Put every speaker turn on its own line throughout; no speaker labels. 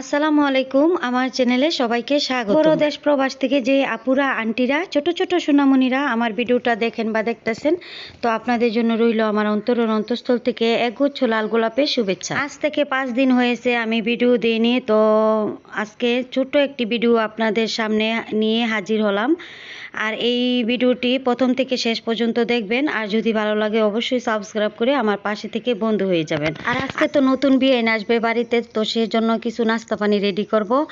আসসালামু আলাইকুম আমার চ্যানেলে সবাইকে স্বাগত বড় দেশ প্রবাস থেকে যে আপুরা আন্টিরা ছোট ছোট সোনামণিরা আমার ভিডিওটা দেখেন বা দেখতেছেন তো আপনাদের জন্য রইল আমার অন্তর অন্তঃস্থল থেকে একগুচ্ছ লাল গোলাপের শুভেচ্ছা। আজ থেকে পাঁচ দিন হয়েছে আমি ভিডিও দিইনি তো আজকে ছোট একটি ভিডিও আপনাদের সামনে নিয়ে হাজির হলাম। আর এই ভিডিওটি প্রথম থেকে শেষ পর্যন্ত দেখবেন। আর যদি ভালো লাগে, অবশ্যই সাবস্ক্রাইব করে আমার পাশে থেকে বন্ধু হয়ে যাবেন। আর আজকে তো নতুন বিয়ে আসবে বাড়িতে, তো সেই জন্য কিছু নাস্তা পানি রেডি করব।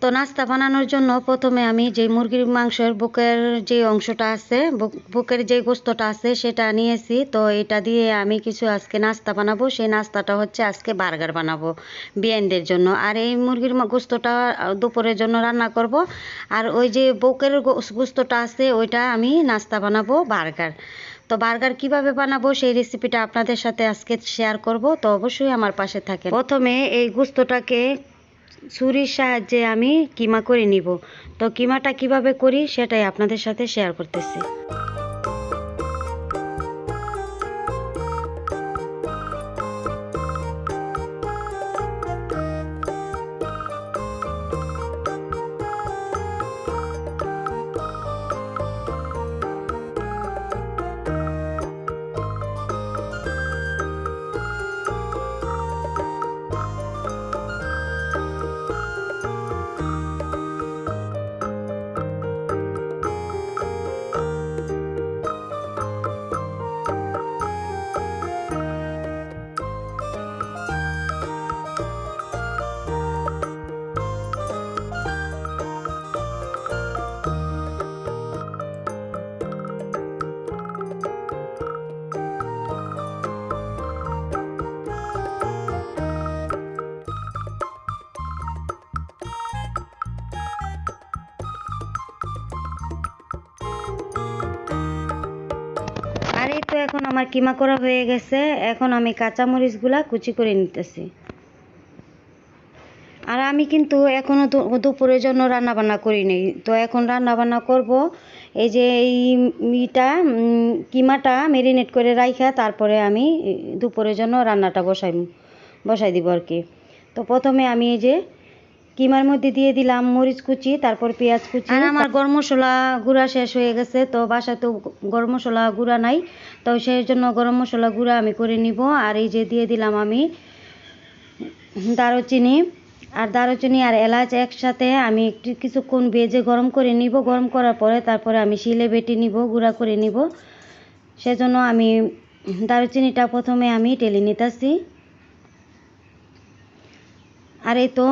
তো নাস্তা বানানোর জন্য প্রথমে আমি যে মুরগির মাংসের বুকের যে অংশটা আছে, বুক- বুকের যে গোস্তটা আছে সেটা নিয়েছি। তো এটা দিয়ে আমি কিছু আজকে নাস্তা বানাবো। সেই নাস্তাটা হচ্ছে আজকে বার্গার বানাবো বিয়ানদের জন্য। আর এই মুরগির গোস্তটা দুপুরের জন্য রান্না করব। আর ওই যে বুকের গোস- গোস্তটা আছে ওইটা আমি নাস্তা বানাবো বার্গার। তো বার্গার কীভাবে বানাবো সেই রেসিপিটা আপনাদের সাথে আজকে শেয়ার করব। তো অবশ্যই আমার পাশে থাকে প্রথমে এই গোস্তটাকে ছুরির সাহায্যে আমি কিমা করে নিব। তো কিমাটা কীভাবে করি সেটাই আপনাদের সাথে শেয়ার করতেছি। এখন আমার কিমা করা হয়ে গেছে, এখন আমি কাঁচামরিচগুলা কুচি করে নিতেছি। আর আমি কিন্তু এখনও দু- দুপুরের জন্য রান্না বান্না করি নাই। তো এখন রান্না বান্না করব। এই যে এই মিটা কিমাটা মেরিনেট করে রাইখা, তারপরে আমি দুপুরের জন্য রান্নাটা বসাই বসাই দিব আর কি। তো প্রথমে আমি এই যে কিমার মধ্যে দিয়ে দিলাম, মরিচ কুচি, তারপর পেঁয়াজ কুচি। আর আমার গরম মশলা গুঁড়া শেষ হয়ে গেছে, তো বাসায় তো গরম মশলা গুঁড়া নাই, তো সেই জন্য গরম মশলা গুঁড়া আমি করে নিব। আর এই যে দিয়ে দিলাম আমি দারুচিনি, আর দারুচিনি আর এলাচ একসাথে আমি একটু কিছুক্ষণ ভেজে গরম করে নিব। গরম করার পরে তারপরে আমি শিলে বেটে নিব, গুঁড়া করে নিব। সেজন্য আমি দারুচিনিটা প্রথমে আমি টেলে নিতেছি। আর এই তো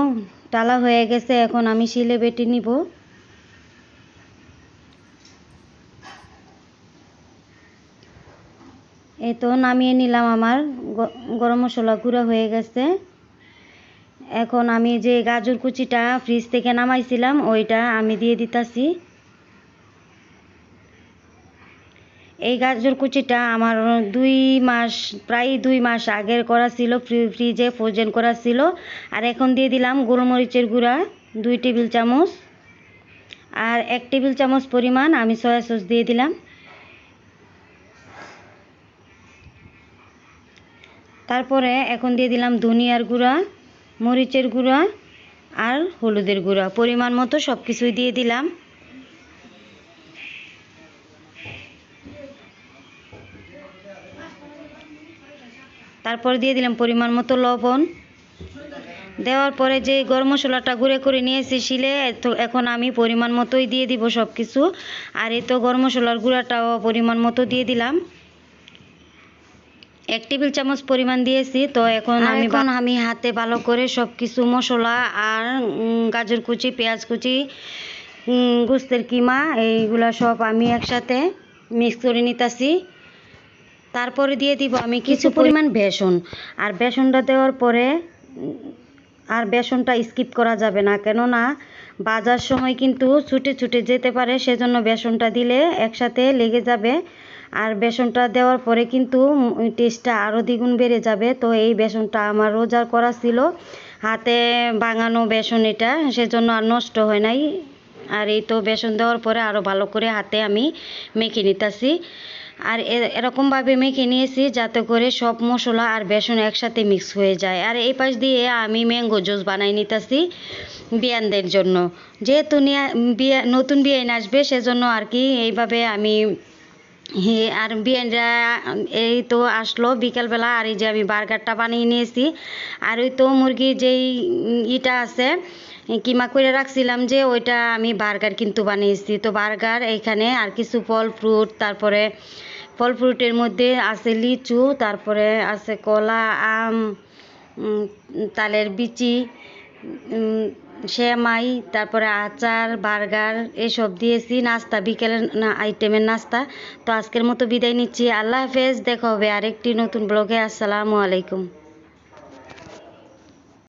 টালা হয়ে গেছে, এখন আমি শিলে বেটে নিব। এই তো নামিয়ে নিলাম আমার গরম মশলা গুঁড়া হয়ে গেছে। এখন আমি যে গাজর কুচিটা ফ্রিজ থেকে নামাইছিলাম, ওইটা আমি দিয়ে দিতাছি। এই গাজর কুচিটা আমার দুই মাস, প্রায় দুই মাস আগের করা ছিল ফ্রিজে ফ্রোজেন করা ছিল। আর এখন দিয়ে দিলাম গোলমরিচের গুঁড়া, দুই টেবিল চামচ। আর এক টেবিল চামচ পরিমাণ আমি সয়া সস দিয়ে দিলাম। তারপরে এখন দিয়ে দিলাম ধনিয়ার গুঁড়া, মরিচের গুঁড়া আর হলুদের গুঁড়া। পরিমাণ মতো সব কিছুই দিয়ে দিলাম। তারপর দিয়ে দিলাম পরিমাণ মতো লবণ। দেওয়ার পরে যে গরম মশলাটা গুঁড়ে করে নিয়েছি শিলে তো এখন আমি পরিমাণ মতোই দিয়ে দিব সব কিছু আর এই তো গরম মশলার গুঁড়াটাও পরিমাণ মতো দিয়ে দিলাম। এক টেবিল চামচ পরিমাণ দিয়েছি তো এখন আমি এখন আমি হাতে ভালো করে সব কিছু মশলা আর গাজর কুচি পেঁয়াজ কুচি গোস্তের কিমা এইগুলা সব আমি একসাথে মিক্স করে নিতেছি। তারপরে দিয়ে দিব আমি কিছু পরিমাণ বেসন। আর বেসনটা দেওয়ার পরে আর বেসনটা স্কিপ করা যাবে না। কেননা বাজার সময় কিন্তু ছুটে ছুটে যেতে পারে সেজন্য বেসনটা দিলে একসাথে লেগে যাবে। আর বেসনটা দেওয়ার পরে কিন্তু টেস্টটা আরও দ্বিগুণ বেড়ে যাবে। তো এই বেসনটা আমার রোজার করা ছিল। হাতে বাঙানো বেসন এটা সেজন্য আর নষ্ট হয় নাই। আর এই তো বেসন দেওয়ার পরে আরও ভালো করে হাতে আমি মেখে নিতেছি। আর এরকমভাবে মেখে নিয়েছি যাতে করে সব মশলা আর বেসন একসাথে মিক্স হয়ে যায়। আর এই পাশ দিয়ে আমি ম্যাঙ্গো জুস বানাই নিতেছি বিয়ানদের জন্য। যেহেতু নিয়া- বিয়া, নতুন বিয়ান আসবে, সেজন্য আর কি এইভাবে আমি হে, আর বিয়ানরা এই তো আসলো বিকেলবেলা, আর এই যে আমি বার্গারটা বানিয়ে নিয়েছি। আর ওই তো মুরগির যেই ইটা আছে, কিমা করে রাখছিলাম যে ওইটা আমি বার্গার কিন্তু বানিয়েছি। তো বার্গার এইখানে আর কিছু ফল ফ্রুট, তারপরে ফল ফ্রুটের মধ্যে আছে লিচু, তারপরে আছে কলা, আম তালের বিচি সেমাই তারপরে আচার, বার্গার, এসব দিয়েছি, নাস্তা, বিকেলের আইটেমের নাস্তা। তো আজকের মতো বিদায় নিচ্ছি। আল্লাহ হাফেজ, দেখা হবে আরেকটি নতুন ব্লগে। আসসালামু আলাইকুম।